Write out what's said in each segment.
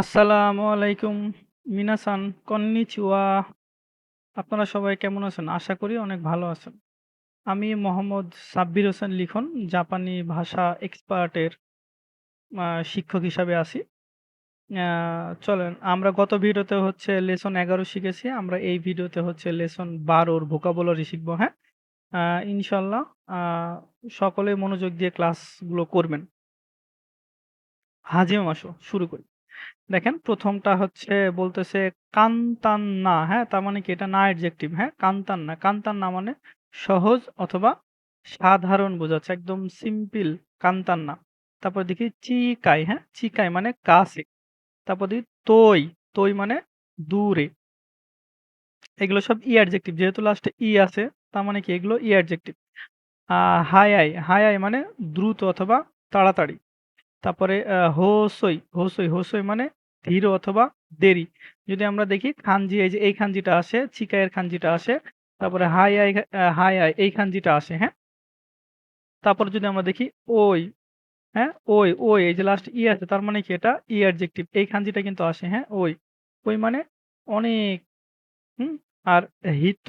আসসালামু আলাইকুম, মিনাসান কন্নিচিওয়া আপনারা সবাই কেমন আছেন? আশা করি অনেক ভালো আছেন। আমি মোহাম্মদ সাব্বির হোসেন লিখন, জাপানি ভাষা এক্সপার্টের শিক্ষক হিসাবে আছি। চলেন, আমরা গত ভিডিওতে হচ্ছে লেসন এগারো শিখেছি। আমরা এই ভিডিওতে হচ্ছে লেসন বারোর ভোকাবুলারি শিখব হ্যাঁ? ইনশাল্লাহ সকলে মনোযোগ দিয়ে ক্লাসগুলো করবেন। হাজিম, আসো, শুরু করি। দেখেন প্রথমটা হচ্ছে বলতেছে কান্তান্না হ্যাঁ? তার মানে কি? এটা না অ্যাডজেক্টিভ হ্যাঁ? কান্তান্না। কান্তান্না মানে সহজ অথবা সাধারণ বোঝাচ্ছে, একদম সিম্পল কান্তান্না। তারপর দেখি চিকাই হ্যাঁ? চিকাই মানে কাছে তারপর দেখি তৈ। তৈ মানে দূরে। এগুলো সব ই অ্যাডজেক্টিভ যেহেতু লাস্টে ই আছে, তার মানে কি? এগুলো ই অ্যাডজেক্টিভ হায়াই হায়াই মানে দ্রুত অথবা তাড়াতাড়ি। তারপরে হোসই হোসই হোসই মানে ধীর অথবা দেরি। যদি আমরা দেখি খানজি, এই যে এই খানজিটা আসে চিকায়ের খানজিটা আসে, তারপরে হাই আই হাই আই, এই খানজিটা আসে হ্যাঁ? তারপর যদি আমরা দেখি ওই হ্যাঁ? ওই ওই, এই যে লাস্ট ই আছে, তার মানে কি এটা? ই অ্যাডজেক্টিভ এই খানজিটা কিন্তু আসে হ্যাঁ? ওই ওই মানে অনেক, হুম? আর হিত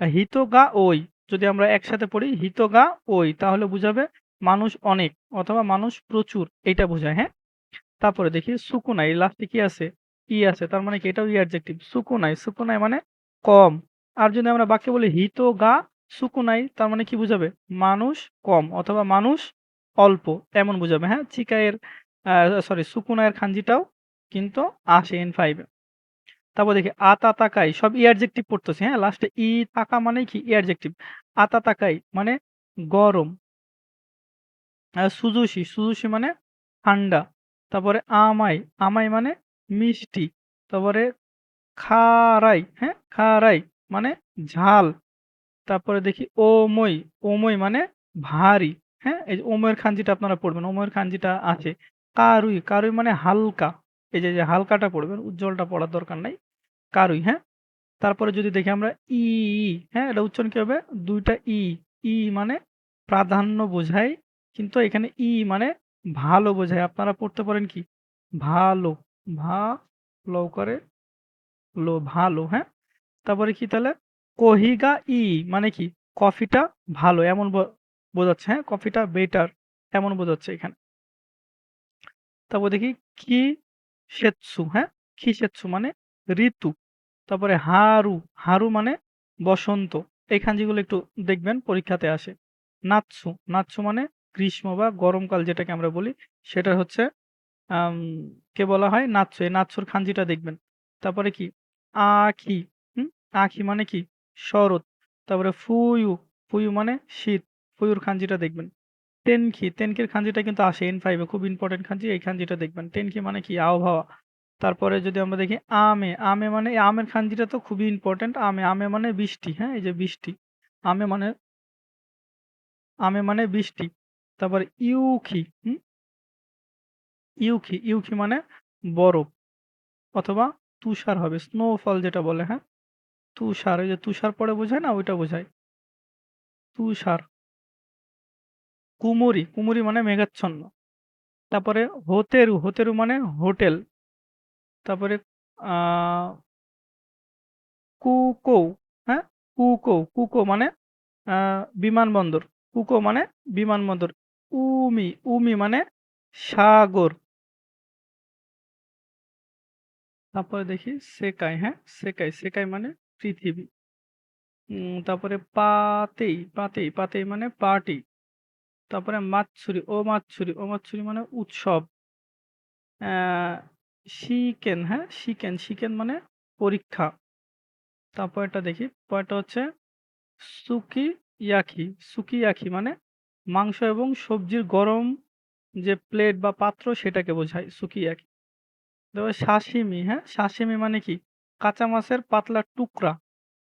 হিত গা ওই, যদি আমরা একসাথে পড়ি, হিত গা ওই, তাহলে বুঝাবে মানুষ অনেক অথবা মানুষ প্রচুর, এইটা বোঝায় হ্যাঁ? তারপরে দেখি সুকুনাই লাস্টে কি আছে? ই আছে, তার মানে কি? এটাও ই অ্যাডজেক্টিভ সুকুনাই সুকুনাই মানে কম। আর যদি আমরা বাক্যে বলি হিত গা, সুকুনাই, তার মানে কি বুঝাবে? মানুষ কম অথবা মানুষ অল্প, এমন বুঝাবে হ্যাঁ? চিকায়ের সরি সুকুনায়ের খাঞ্জিটাও কিন্তু আসে এন ফাইভে তারপর দেখি আতা তাকাই সব ই অ্যাডজেক্টিভ পড়তেছে হ্যাঁ? লাস্টে ই তাকা মানে কি? ই অ্যাডজেক্টিভ আতা তাকাই মানে গরম সুজুশি সুজুশি মানে ঠান্ডা তারপরে আমাই আমাই মানে মিষ্টি তারপরে খারাই হ্যাঁ খারাই মানে ঝাল তারপরে দেখি ওমই ওমই মানে ভারী হ্যাঁ এই যে ওময়ের খাঞ্জিটা আপনারা পড়বেন ওময়ের খাঞ্জিটা আছে কারুই কারুই মানে হালকা এই যে হালকাটা পড়বেন উজ্জ্বলটা পড়ার দরকার নাই কারুই হ্যাঁ তারপরে যদি দেখি আমরা ই, হ্যাঁ এটা উচ্চারণ কি হবে? দুইটা ই ই মানে প্রাধান্য বোঝায় কিন্তু এখানে ই মানে ভালো বোঝায়। আপনারা পড়তে পারেন কি? ভালো ভা লো করে লো, ভালো হ্যাঁ? তারপরে কি তাহলে? কহিগা ই মানে কি? কফিটা ভালো, এমন বোঝাচ্ছে হ্যাঁ? কফিটা বেটার, এমন বোঝাচ্ছে এখানে। তারপর দেখি কি সেতসু হ্যাঁ? কি সেতসু মানে? ঋতু। তারপরে হারু হারু মানে বসন্ত। এই যেগুলো একটু দেখবেন, পরীক্ষাতে আসে। নাৎসু নাৎসু মানে গ্রীষ্ম বা গরমকাল যেটাকে আমরা বলি, সেটা হচ্ছে কে বলা হয়? নাৎসু। এই নাৎসুর খাঞ্জিটা দেখবেন। তারপরে কি? আখি হুম? আখি মানে কি? শরৎ। তারপরে ফুয়ু ফুয়ু মানে শীত। ফুয়ুর খাঞ্জিটা দেখবেন। তেনকি তেনকির খাঞ্জিটা কিন্তু আসে এন ফাইভে খুব ইম্পর্টেন্ট খাঞ্জি এই খাঞ্জিটা দেখবেন। তেনকি মানে কি? আবহাওয়া। তারপরে যদি আমরা দেখি আমে। আমে মানে এই আমের খাঞ্জিটা তো খুবই ইম্পর্টেন্ট আমে। আমে মানে বৃষ্টি। হ্যাঁ? এই যে বৃষ্টি। আমে মানে আমে মানে বৃষ্টি। তারপরে ইউখি ইউখি ইউখি মানে বরফ অথবা তুষার হবে স্নোফল যেটা বলে হ্যাঁ? তুষার ওই যে তুষার পরে বোঝায় না, ওইটা বোঝায়। তুষার। কুমুরি কুমুরি মানে মেঘাচ্ছন্ন। তারপরে হোতেরু হোতেরু মানে হোটেল। তারপরে কুকৌ হ্যাঁ? কুকৌ, কুকো মানে বিমানবন্দর। কুকো মানে বিমানবন্দর। উমি উমি মানে সাগর। তারপরে দেখি সেকাই হ্যাঁ? সেকাই সেকাই মানে পৃথিবী। তারপরে পাতেই পাতেই পাতেই মানে পার্টি। তারপরে মাতসুরি ও মাতসুরি ও মাতসুরি মানে উৎসব। শিকেন হ্যাঁ? শিকেন শিকেন মানে পরীক্ষা। তারপর এটা দেখি, পরেরটা হচ্ছে সুকিয়াকি সুকিয়াকি মানে মাংস এবং সবজির গরম যে প্লেট বা পাত্র সেটাকে বোঝায়, সুকিয়াকি। তারপর সাশিমি হ্যাঁ? সাশিমি মানে কি? কাঁচা মাছের পাতলা টুকরা।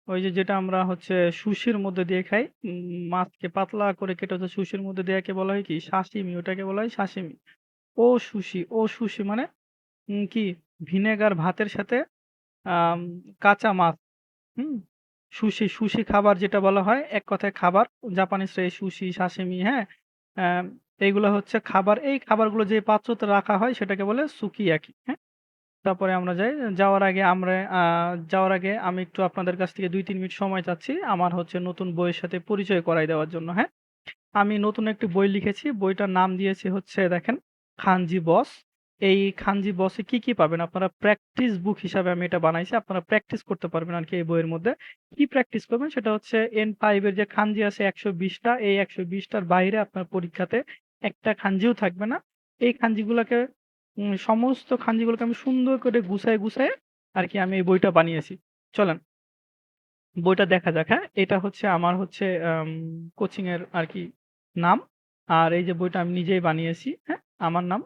ওই যে যেটা আমরা হচ্ছে সুশির মধ্যে দিয়ে খাই মাছকে পাতলা করে কেটে হচ্ছে সুশির মধ্যে দেওয়াকে বলা হয় কি? সাশিমি ওটাকে বলা হয় সাশিমি ও সুশি ও সুশি মানে কি? ভিনেগার ভাতের সাথে কাঁচা মাছ। হুম? সুশি সুশি খাবার যেটা বলা হয় এক কথায় খাবার জাপানিজরা এই সুশি সাশিমি হ্যাঁ এইগুলো হচ্ছে খাবার এই খাবারগুলো যে পাত্রতে রাখা হয় সেটাকে বলে সুকিয়াকি হ্যাঁ তারপরে আমরা যাই। যাওয়ার আগে আমরা যাওয়ার আগে আমি একটু আপনাদের কাছ থেকে ২-৩ মিনিট সময় চাচ্ছি। আমার হচ্ছে নতুন বইয়ের সাথে পরিচয় করায় দেওয়ার জন্য, হ্যাঁ? আমি নতুন একটি বই লিখেছি। বইটার নাম দিয়েছি হচ্ছে দেখেন 'খানজি বস'। এই 'খানজি বসে' কি, কি পাবেন? আপনারা প্র্যাকটিস বুক হিসাবে আমি এটা বানাইছি। আপনারা প্র্যাকটিস করতে পারবেন আর কি এই বইয়ের মধ্যে। কি প্র্যাকটিস করবেন? সেটা হচ্ছে N5 এর যে খানজি আছে একশো বিশটা এই একশো বিশটার বাইরে আপনার পরীক্ষাতে একটা খানজিও থাকবে না। এই খানজিগুলাকে সমস্ত খানজিগুলোকে আমি সুন্দর করে গুছায়ে, আর কি আমি এই বইটা বানিয়েছি। চলেন বইটা দেখা যাক, হ্যাঁ? এটা হচ্ছে আমার হচ্ছে আম কোচিং এর আরকি নাম। আর এই যে বইটা আমি নিজেই বানিয়েছি, হ্যাঁ? আমার নাম।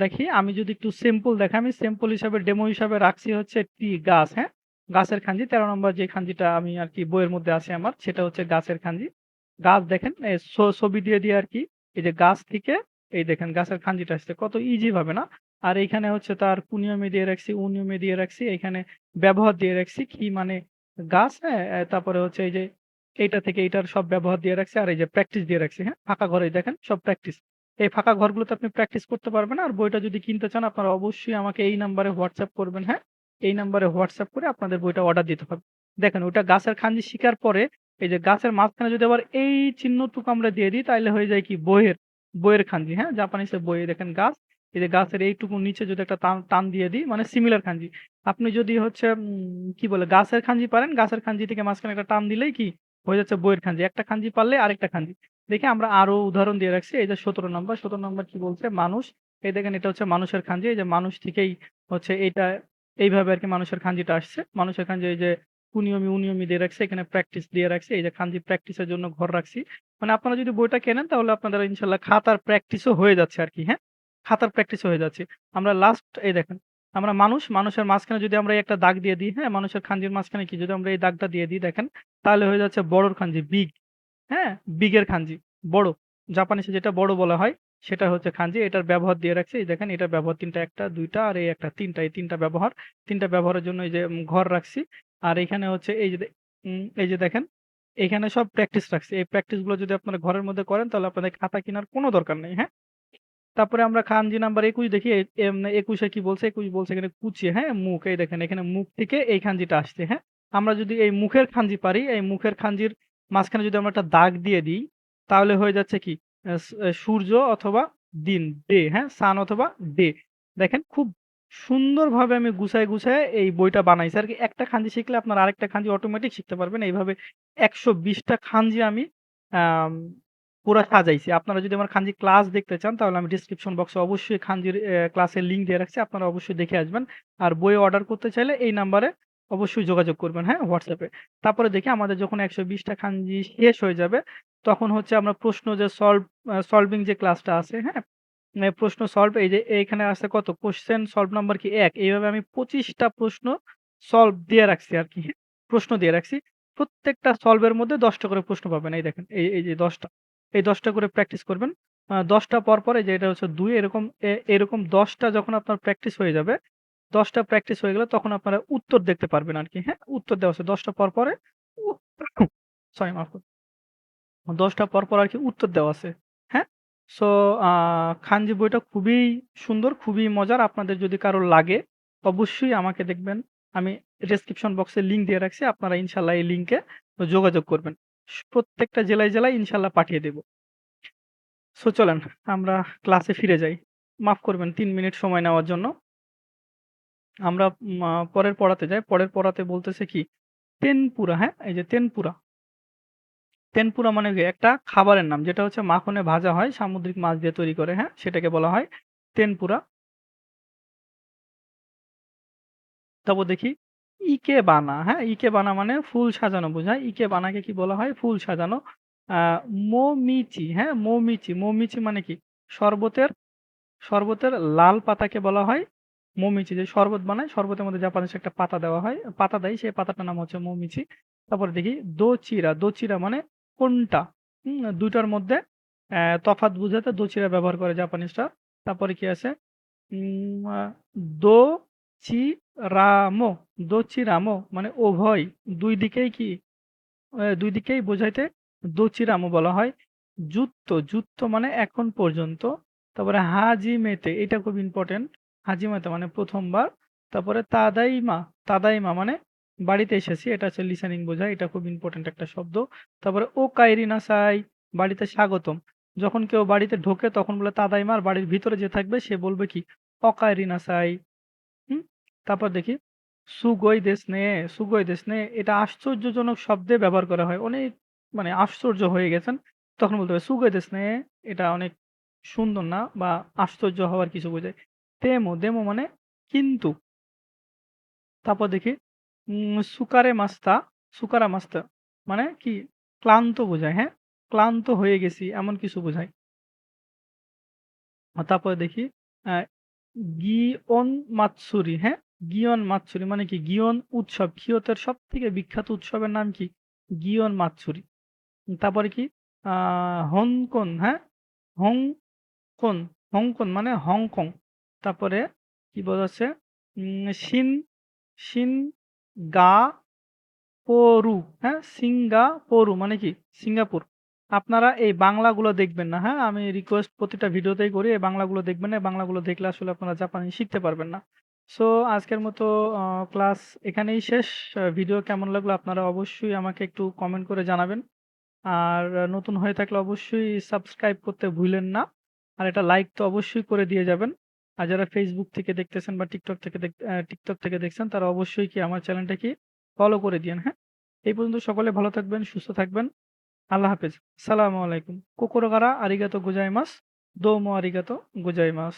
দেখি আমি যদি একটু সিম্পল দেখাই, আমি সিম্পল হিসাবে ডেমো হিসাবে রাখছি হচ্ছে টি গাছ, হ্যাঁ? গাছের খানজি ১৩ নম্বর যে খানজিটা আমি আরকি বইয়ের মধ্যে আছে আমার সেটা হচ্ছে গাছের খানজি। গাছ দেখেন ছবি দিয়ে, দিয়ে আরকি এই যে গাছ থেকে এই দেখেন গাছের খানজিটা আসছে। কত ইজি ভাবে না? আর এইখানে হচ্ছে তার কুনিয়মে দিয়ে রাখছি, উনিয়মে দিয়ে রাখছি। এখানে ব্যবহার দিয়ে রাখছি। কি মানে গাছ, হ্যাঁ? তারপরে হচ্ছে এই যে এইটা থেকে এইটার সব ব্যবহার দিয়ে রাখছি। আর এই যে প্র্যাকটিস দিয়ে রাখছি, হ্যাঁ? ফাঁকা ঘরে দেখেন সব প্র্যাকটিস। এই ফাঁকা ঘরগুলোতে আপনি প্র্যাকটিস করতে পারবেন। আর বইটা যদি কিনতে চান আপনারা অবশ্যই আমাকে এই নাম্বারে হোয়াটসঅ্যাপ করবেন, হ্যাঁ? এই নাম্বারে হোয়াটসঅ্যাপ করে আপনাদের বইটা অর্ডার দিতে হবে। দেখেন ওইটা গাছের খানজি শিখার পরে এই যে গাছের মাঝখানে যদি আবার এই চিহ্নটুকু আমরা দিয়ে দিই তাহলে হয়ে যায় কি বইয়ের, বইয়ের খানজি, হ্যাঁ? জাপানিজের বইয়ে দেখেন গাছ। এই যে গাছের এইটুকু নিচে যদি একটা টান টান দিয়ে দিই মানে সিমিলার খানজি। আপনি যদি হচ্ছে কি বলে গাছের খানজি পারেন, গাছের খানজি থেকে মাঝখানে একটা টান দিলেই কি হয়ে যাচ্ছে বইয়ের খানজি। একটা খানজি পারলে আরেকটা খানজি। দেখি আমরা আরও উদাহরণ দিয়ে রাখছি। এই যে সতেরো নম্বর সতেরো নম্বর কি বলছে? মানুষ। এই দেখেন এটা হচ্ছে মানুষের খাঞ্জি এই যে মানুষ থেকেই হচ্ছে এইটা এইভাবে আর কি মানুষের খাঞ্জিটা আসছে। মানুষের খানজি এই যে কুনিয়মি, উনিয়মি দিয়ে রাখছে এখানে প্র্যাকটিস দিয়ে রাখছে এই যে খানজি প্র্যাকটিসের জন্য ঘর রাখছি। মানে আপনারা যদি বইটা কেনেন তাহলে আপনাদের ইনশাল্লাহ খাতার প্র্যাকটিসও হয়ে যাচ্ছে আর কি হ্যাঁ? খাতার প্র্যাকটিসও হয়ে যাচ্ছে। আমরা লাস্ট এই দেখেন আমরা মানুষ, মানুষের মাঝখানে যদি আমরা একটা দাগ দিয়ে দিই, হ্যাঁ? মানুষের খাঞ্জির মাঝখানে কি যদি আমরা এই দাগটা দিয়ে দিই দেখেন তাহলে হয়ে যাচ্ছে বড়র খাঞ্জি বিগ, হ্যাঁ? বিগ খাঞ্জি বড়। জাপানিজে যেটা বড় বলা হয় সেটা হচ্ছে খাঞ্জি এটার ব্যবহার দিয়ে রাখছে এই দেখেন এটার ব্যবহার ৩ টা ১ টা ২ টা আর এই একটা তিনটা এই তিনটা ব্যবহার। তিনটা ব্যবহারের জন্য এই যে ঘর রাখছি। আর এখানে হচ্ছে এই যে এই যে দেখেন এখানে সব প্র্যাকটিস রাখছি। এই প্র্যাকটিসগুলো যদি আপনারা ঘরের মধ্যে করেন তাহলে আপনাদের খাতা কেনার কোনো দরকার নেই, হ্যাঁ? তারপরে আমরা খানজি নাম্বার ২১ দেখি এ এম ২১ এ কি বলছে? ২১ বলছে এখানে কুচি, হ্যাঁ? মুখ এই দেখেন এখানে মুখ থেকে এই খানজিটা আসছে, হ্যাঁ? আমরা যদি এই মুখের খানজি পারি, এই মুখের খানজির মাঝখানে যদি আমরা একটা দাগ দিয়ে দিই তাহলে হয়ে যাচ্ছে কি? সূর্য অথবা দিন, ডে, হ্যাঁ? সান অথবা ডে। দেখেন খুব সুন্দরভাবে আমি গুছায়ে, গুছায়ে এই বইটা বানাইছি আর কি একটা খানজি শিখলে আপনারা আরেকটা খানজি অটোমেটিক শিখতে পারবেন। এইভাবে একশো বিশটা খানজি আমি পুরা সাজাইছি। আপনারা যদি আমার খানজি ক্লাস দেখতে চান তাহলে আমি ডেসক্রিপশন বক্সে অবশ্যই খানজির ক্লাসের লিঙ্ক দিয়ে রাখছি। আপনারা অবশ্যই দেখে আসবেন। আর বই অর্ডার করতে চাইলে এই নাম্বারে অবশ্যই যোগাযোগ করবেন, হ্যাঁ? হোয়াটসঅ্যাপে তারপরে দেখি আমাদের যখন একশো বিশটা খানজি শেষ হয়ে যাবে তখন হচ্ছে আমরা প্রশ্ন যে সলভ সলভিং যে ক্লাসটা আছে, হ্যাঁ? প্রশ্ন সলভ এই যে এইখানে আছে কত? কোশ্চেন সলভ নাম্বার কি এক এইভাবে আমি পঁচিশটা প্রশ্ন সলভ দিয়ে রাখছি আরকি, হ্যাঁ? প্রশ্ন দিয়ে রাখছি। প্রত্যেকটা সলভের মধ্যে দশটা করে প্রশ্ন পাবেন। এই দেখেন এই, এই যে দশটা এই দশটা করে প্র্যাকটিস করবেন। ১০ পর, পরে যে এটা হচ্ছে দুই এরকম এরকম দশটা যখন আপনার প্র্যাকটিস হয়ে যাবে, ১০ টা প্র্যাকটিস হয়ে গেলে তখন আপনারা উত্তর দেখতে পারবেন আর কি হ্যাঁ? উত্তর দেওয়া আছে ১০ টা পর, পরে সরি মাফ করবেন। ১০ টা পর, আর কি উত্তর দেওয়া আছে, হ্যাঁ? সো খানজি বইটা খুবই সুন্দর, খুবই মজার। আপনাদের যদি কারও লাগে অবশ্যই আমাকে দেখবেন আমি ডেসক্রিপশন বক্সে লিঙ্ক দিয়ে রাখছি। আপনারা ইনশাল্লাহ এই লিঙ্কে যোগাযোগ করবেন। প্রত্যেকটা জেলায়, জেলায় ইনশাল্লাহ পাঠিয়ে দেব। সো চলেন আমরা ক্লাসে ফিরে যাই। মাফ করবেন তিন মিনিট সময় নেওয়ার জন্য। আমরা পরের পড়াতে যাই। পরের পড়াতে বলতেছে কি? তেনপুরা, হ্যাঁ? এই যে তেনপুরা। তেনপুরা মানে? একটা খাবারের নাম যেটা হচ্ছে মাখনে ভাজা হয়, সামুদ্রিক মাছ দিয়ে তৈরি করে, হ্যাঁ? সেটাকে বলা হয় তেনপুরা। তারপর দেখি ইকে বানা হ্যাঁ? ইকে বানা মানে ফুল সাজানো বোঝায়। ইকে বানাকে কি বলা হয়? ফুল সাজানো। মোমিচি, হ্যাঁ? মোমিচি, মোমিচি মানে কি? শরবতের শরবতের লাল পাতাকে বলা হয় মোমিচি। যে শরবত বানায়, শরবতের মধ্যে জাপানিজ একটা পাতা দেওয়া হয়। পাতা দেয়, সেই পাতাটার নাম হচ্ছে মোমিচি। তারপরে দেখি দোচিরা, দোচিরা মানে কোনটা? দুইটার মধ্যে তফাৎ বুঝাতে দোচিরা ব্যবহার করে জাপানিজরা। তারপরে কি আছে? উম আ দোচিরামো, দোচিরামো মানে উভয়। দুই দিকেই কি? দুই দিকেই বোঝাইতে দোচিরামো বলা হয়। জুত্তো, জুত্তো মানে এখন পর্যন্ত। তারপরে হাজি মেতে এটা খুব ইম্পোর্টেন্ট। হাজিমাতা মানে ১ম বার। তারপরে তাদাইমা, তাদাইমা মানে বাড়িতে এসেছি। এটা হচ্ছে লিসানিং বোঝায়। এটা খুব ইম্পোর্টেন্ট একটা শব্দ। তারপরে ও ওকাইরি নাসাই বাড়িতে স্বাগতম। যখন কেউ বাড়িতে ঢোকে তখন বলে তাদাইমা আর বাড়ির ভিতরে যে থাকবে সে বলবে কি অকাইরি নাসাই। হুম? তারপর দেখি সুগই দেশনে, সুগই দেশনে এটা আশ্চর্যজনক শব্দে ব্যবহার করা হয়। অনেক মানে আশ্চর্য হয়ে গেছেন। তখন বলতে হবে সুগই দেশনে এটা অনেক সুন্দর না বা আশ্চর্য হওয়ার কিছু বোঝায়। দেমো, দেমো মানে কিন্তু। তারপর দেখি সুকারে মাস্তা, সুকারা মাস্তা মানে কি ক্লান্ত বোঝায়, হ্যাঁ? ক্লান্ত হয়ে গেছি এমন কিছু বোঝায়। তারপরে দেখি আ গিওন মাতসুরি, হ্যাঁ? গিয়ন মাতসুরি মানে কি? গিয়ন উৎসব। ক্ষিয়তের সব থেকে বিখ্যাত উৎসবের নাম কি? গিয়ন মাতসুরি। তারপরে কি? হংকন, হ্যাঁ? হংকন, হংকন মানে হংকং। তারপরে কি বোঝাচ্ছে? সিন, সিন গা পরু, হ্যাঁ? সিঙ্গাপোরু মানে কি? সিঙ্গাপুর। আপনারা এই বাংলাগুলো দেখবেন না, হ্যাঁ? আমি রিকোয়েস্ট প্রতিটা ভিডিওতেই করি এই বাংলাগুলো দেখবেন না। বাংলাগুলো দেখলে আসলে আপনারা জাপানি শিখতে পারবেন না। সো আজকের মতো ক্লাস এখানেই শেষ। ভিডিও কেমন লাগল আপনারা অবশ্যই আমাকে একটু কমেন্ট করে জানাবেন। আর নতুন হয়ে থাকলে অবশ্যই সাবস্ক্রাইব করতে ভুলেন না। আর এটা লাইক তো অবশ্যই করে দিয়ে যাবেন। আর যারা ফেসবুক থেকে দেখতেছেন বা টিকটক থেকে টিকটক থেকে দেখছেন তারা অবশ্যই কি আমার চ্যানেলটা কি ফলো করে দিয়েন, হ্যাঁ? এই পর্যন্ত সকলে ভালো থাকবেন, সুস্থ থাকবেন। আল্লাহ হাফেজ। সালামু আলাইকুম। কুকুরগারা গারা আরিগাতো গোজাইমাস। দোমো আরিগাতো গোজাইমাস।